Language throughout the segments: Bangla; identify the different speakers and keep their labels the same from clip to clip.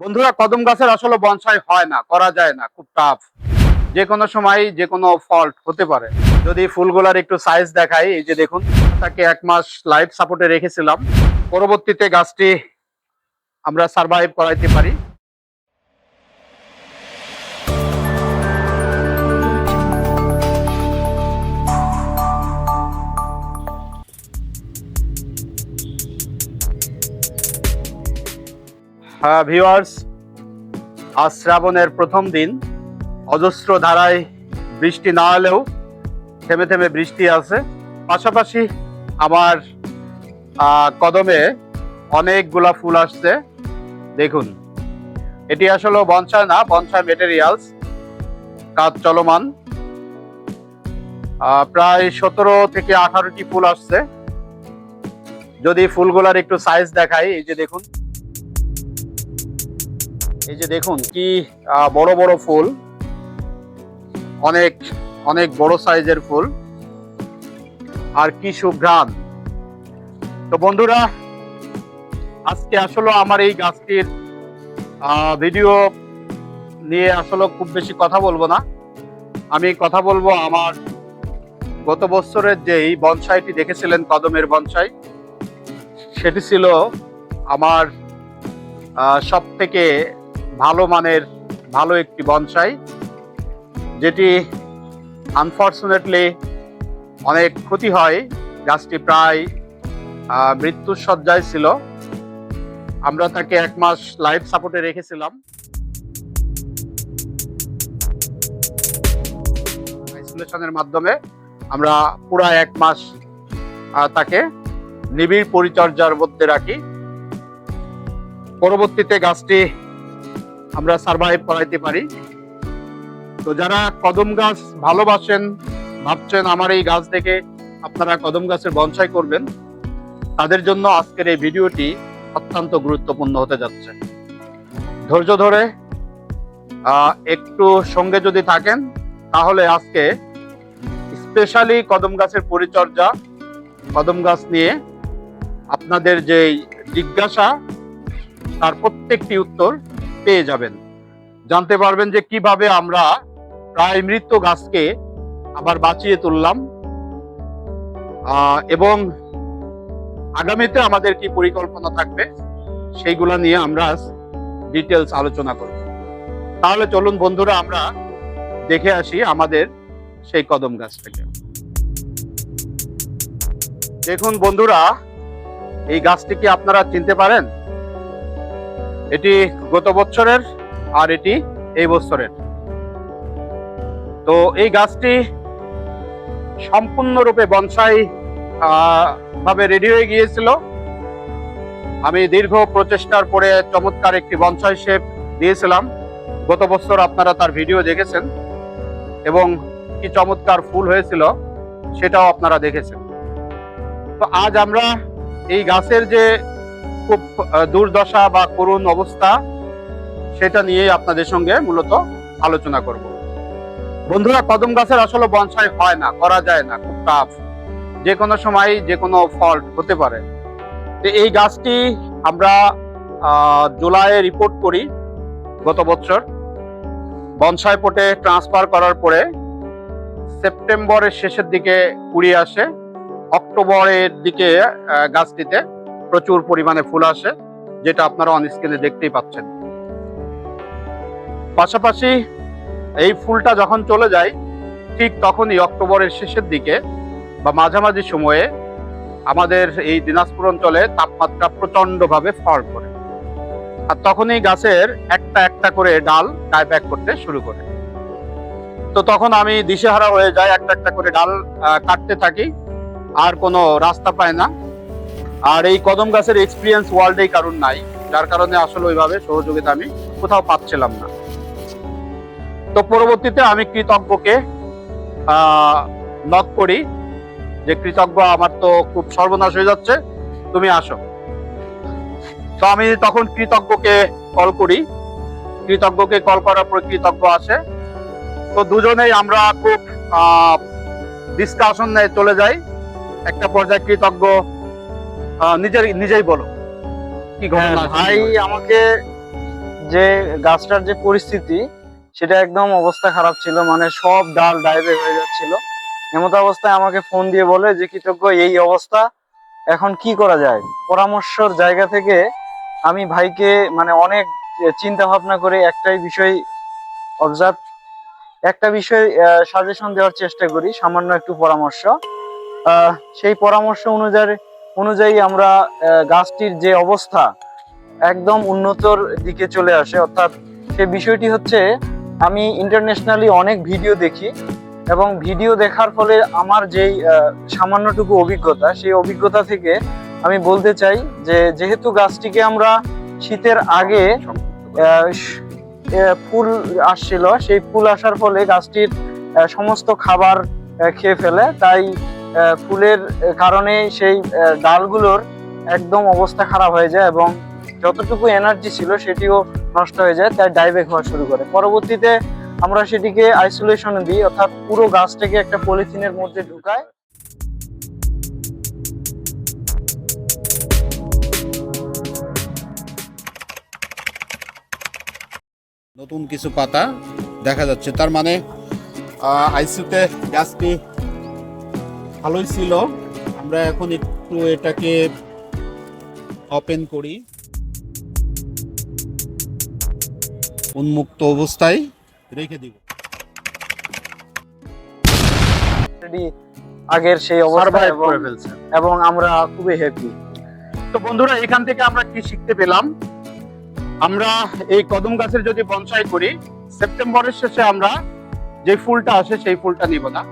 Speaker 1: বন্ধুরা, কদম গাছের আসলে বনসাই হয় না, করা যায় না, খুব টাফ যে কোনো সময় যে কোনো ফল্ট হতে পারে। যদি ফুলগুলার একটু সাইজ দেখাই, এই যে দেখুন, তাকে এক মাস লাইফ সাপোর্টে রেখেছিলাম। পরবর্তীতে গাছটি আমরা সার্ভাইভ করাইতে পারি। হ্যাঁ ভিউয়ার্স আজ শ্রাবণের প্রথম দিন। অজস্র ধারায় বৃষ্টি না হলেও থেমে থেমে বৃষ্টি আছে। পাশাপাশি আমার কদমে অনেকগুলা ফুল আসছে। দেখুন, এটি আসলে বনসায় না বনসায় মেটেরিয়ালস কাজ চলমান। প্রায় সতেরো থেকে আঠারোটি ফুল আসছে। যদি ফুলগুলার একটু সাইজ দেখাই, এই যে দেখুন। এই যে দেখুন কি বড় বড় ফুল, অনেক অনেক বড় সাইজের ফুল, আর কি সুঘ্রাণ। তো বন্ধুরা, আজকে আসলে আমার এই গাছটির ভিডিও নিয়ে আসলে খুব বেশি কথা বলব না। আমি কথা বলব আমার গত বছরের যেই বনসাইটি দেখেছিলেন, কদমের বনসাই, সেটি ছিল আমার সব থেকে ভালো মানের, ভালো একটি বনসাই, যেটি আনফর্চুনেটলি অনেক ক্ষতি হয়। গাছটি প্রায় মৃত্যুর সজ্জায় ছিল। আমরা তাকে এক মাস লাইফ সাপোর্টে রেখেছিলাম। আইসোলেশনের মাধ্যমে আমরা পুরা এক মাস তাকে নিবিড় পরিচর্যার মধ্যে রাখি। পরবর্তীতে গাছটি আমরা সার্ভাইভ করাইতে পারি। তো যারা কদম গাছ ভালোবাসেন, ভাবছেন আমার এই গাছ থেকে আপনারা কদম গাছের বনসাই করবেন, তাদের জন্য আজকের এই ভিডিওটি অত্যন্ত গুরুত্বপূর্ণ হতে যাচ্ছে। ধৈর্য ধরে একটু সঙ্গে যদি থাকেন, তাহলে আজকে স্পেশালি কদম গাছের পরিচর্যা, কদম গাছ নিয়ে আপনাদের যেই জিজ্ঞাসা, তার প্রত্যেকটি উত্তর পেয়ে যাবেন। জানতে পারবেন যে কীভাবে আমরা প্রায় মৃত গাছকে আবার বাঁচিয়ে তুললাম। এবং আগামীতে আমাদের কি পরিকল্পনা থাকবে, সেইগুলা নিয়ে আমরা ডিটেলস আলোচনা করব। তাহলে চলুন বন্ধুরা, আমরা দেখে আসি আমাদের সেই কদম গাছটাকে দেখুন বন্ধুরা, এই গাছটি কি আপনারা চিনতে পারেন? এটি গত বছরের আর এটি এই বছরের। তো এই গাছটি সম্পূর্ণরূপে বনসাই ভাবে রেডি হয়ে গিয়েছিল। আমি দীর্ঘ প্রচেষ্টার পরে চমৎকার একটি বনসাই শেপ দিয়েছিলাম। গত বছর আপনারা তার ভিডিও দেখেছেন এবং কি চমৎকার ফুল হয়েছিল সেটাও আপনারা দেখেছেন। তো আজ আমরা এই গাছের যে খুব দুর্দশা বা করুণ অবস্থা সেটা নিয়ে আপনাদের সঙ্গে মূলত আলোচনা করব। বন্ধুরা, কদম গাছের আসলে বনসাই হয় না, করা যায় না, খুব টাফ যে কোনো সময় যে কোনো ফল্ট হতে পারে। এই গাছটি আমরা জুলাইয়ে রিপোর্ট করি গত বছর। বনসাই পোটে ট্রান্সফার করার পরে সেপ্টেম্বরের শেষের দিকে কুড়ি আসে, অক্টোবরের দিকে গাছটিতে। প্রচুর পরিমাণে ফুল আসে, যেটা আপনারা অন স্ক্রিনে দেখতেই পাচ্ছেন। পাশাপাশি এই ফুলটা যখন চলে যায়, ঠিক তখনই অক্টোবরের শেষের দিকে বা মাঝামাঝি সময়ে আমাদের এই দিনাজপুর অঞ্চলে তাপমাত্রা প্রচন্ডভাবে ফল করে। আর তখনই গাছের একটা একটা করে ডাল টাইপ্যাক করতে শুরু করে। তো তখন আমি দিশেহারা হয়ে যাই, একটা একটা করে ডাল কাটতে থাকি, আর কোনো রাস্তা পায় না। আর এই কদম গাছের এক্সপিরিয়েন্স ওয়ার্ল্ডেই কারণ নাই। যার কারণে আসলে ওইভাবে সহযোগিতা আমি কোথাও পাচ্ছিলাম না। তো পরবর্তীতে আমি কৃতজ্ঞকে নক করি যে, কৃতজ্ঞ, আমার তো খুব সর্বনাশ হয়ে যাচ্ছে। তুমি আসো। তো আমি তখন কৃতজ্ঞকে কল করি। কৃতজ্ঞকে কল করার পর কৃতজ্ঞ আসে। তো দুজনেই আমরা খুব ডিসকাশন চলে যাই। একটা পর্যায়ে কৃতজ্ঞ নিজের নিজেই বলো। কি
Speaker 2: হ্যাঁ,
Speaker 1: ঘটনা
Speaker 2: ভাই আমাকে যে গাছটার যে পরিস্থিতি সেটা একদম অবস্থা খারাপ ছিল মানে সব ডাল ডাইভে হয়ে যাচ্ছিল। এমত অবস্থায় আমাকে ফোন দিয়ে বলে যে কৃতজ্ঞ এই অবস্থা এখন কি করা যায়? পরামর্শর জায়গা থেকে আমি ভাইকে মানে অনেক চিন্তা ভাবনা করে একটাই বিষয় অবজার্ভ একটা বিষয় সাজেশন দেওয়ার চেষ্টা করি সামান্য একটু পরামর্শ। আহ, সেই পরামর্শ অনুযায়ী অনুযায়ী আমরা গাছটির যে অবস্থা একদম উন্নতর দিকে চলে আসে। অর্থাৎ সে বিষয়টি হচ্ছে, আমি ইন্টারন্যাশনালি অনেক ভিডিও দেখি এবং ভিডিও দেখার ফলে আমার যেই সামান্যটুকু অভিজ্ঞতা, সেই অভিজ্ঞতা থেকে আমি বলতে চাই যে, যেহেতু গাছটিকে আমরা শীতের আগে ফুল আসছিল, সেই ফুল আসার ফলে গাছটির সমস্ত খাবার খেয়ে ফেলে। তাই ফুলের কারণে সেই ডালগুলোর একদম অবস্থা খারাপ হয়ে যায় এবং যতটুকু এনার্জি ছিল সেটিও নষ্ট হয়ে যায়, তাই ডাইব্যাক হওয়া শুরু করে। পরবর্তীতে আমরা সেটিকে আইসোলেশনে দিই, অর্থাৎ পুরো গাছটাকে একটা পলিথিনের মধ্যে ঢুকায়
Speaker 1: নতুন কিছু পাতা দেখা যাচ্ছে, তার মানে আইসিউতে গাছটি ভালোই ছিল। আমরা এখন একটু এটাকে ওপেন করি। উন্মুক্ত অবস্থায় রেখে দিব।
Speaker 2: আগের সেই অবস্থা
Speaker 1: করে ফেলছে।
Speaker 2: এবং আমরা খুবই হ্যাপি
Speaker 1: তো বন্ধুরা এখান থেকে আমরা কি শিখতে পেলাম? আমরা এই কদম গাছের যদি বনসাই করি সেপ্টেম্বরের শেষে আমরা যে ফুলটা আসে সেই ফুলটা নিব না।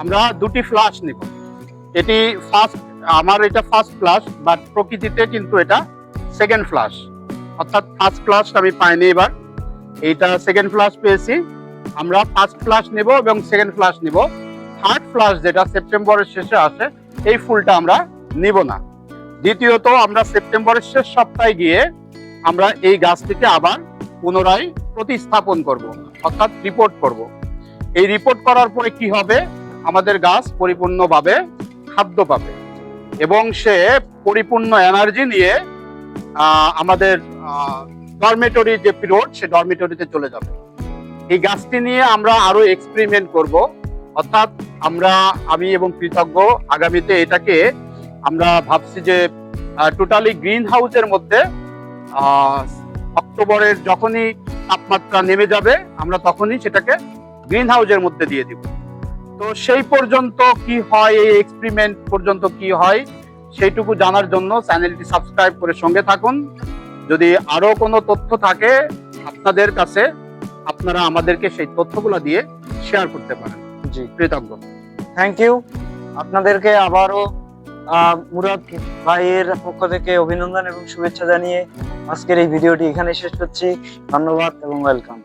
Speaker 1: আমরা দুটি ফ্লাশ নিব। এটি ফার্স্ট আমার এটা ফার্স্ট ফ্লাশ বাট প্রকৃতিতে কিন্তু এটা সেকেন্ড ফ্লাশ অর্থাৎ ফার্স্ট ফ্লাশ আমি পাইনি এবার। এইটা সেকেন্ড ফ্লাশ পেয়েছি। আমরা ফার্স্ট ফ্লাশ নেব এবং সেকেন্ড ফ্লাশ নিব। থার্ড ফ্লাশ যেটা সেপ্টেম্বরের শেষে আসে, এই ফুলটা আমরা নিব না। দ্বিতীয়ত, আমরা সেপ্টেম্বরের শেষ সপ্তাহে গিয়ে আমরা এই গাছটিকে আবার পুনরায় প্রতিস্থাপন করব, অর্থাৎ রিপোর্ট করব। এই রিপোর্ট করার পরে কি হবে? আমাদের গাছ পরিপূর্ণভাবে খাদ্য পাবে এবং সে পরিপূর্ণ এনার্জি নিয়ে আমাদের ডরমেটরি যে পিরিয়ড, সে ডরমেটরিতে চলে যাবে। এই গাছটি নিয়ে আমরা আরও এক্সপেরিমেন্ট করব। অর্থাৎ আমরা, আমি এবং কৃতজ্ঞ আগামীতে এটাকে আমরা ভাবছি যে টোটালি গ্রিন হাউসের মধ্যে অক্টোবরের যখনই তাপমাত্রা নেমে যাবে, আমরা তখনই সেটাকে গ্রিন হাউসের মধ্যে দিয়ে দিব। তো সেই পর্যন্ত কি হয় এই এক্সপেরিমেন্ট পর্যন্ত কি হয় সেইটুকু জানার জন্য চ্যানেলটি সাবস্ক্রাইব করে সঙ্গে থাকুন। যদি আরও কোনো তথ্য থাকে আপনাদের কাছে আপনারা আমাদেরকে সেই তথ্যগুলো দিয়ে শেয়ার করতে পারেন।
Speaker 2: জি।
Speaker 1: কৃতজ্ঞ।
Speaker 2: থ্যাংক ইউ আপনাদেরকে আবারও মুরাদ ভাইয়ের পক্ষ থেকে অভিনন্দন এবং শুভেচ্ছা জানিয়ে আজকের এই ভিডিওটি এখানে শেষ করছি। ধন্যবাদ এবং ওয়েলকাম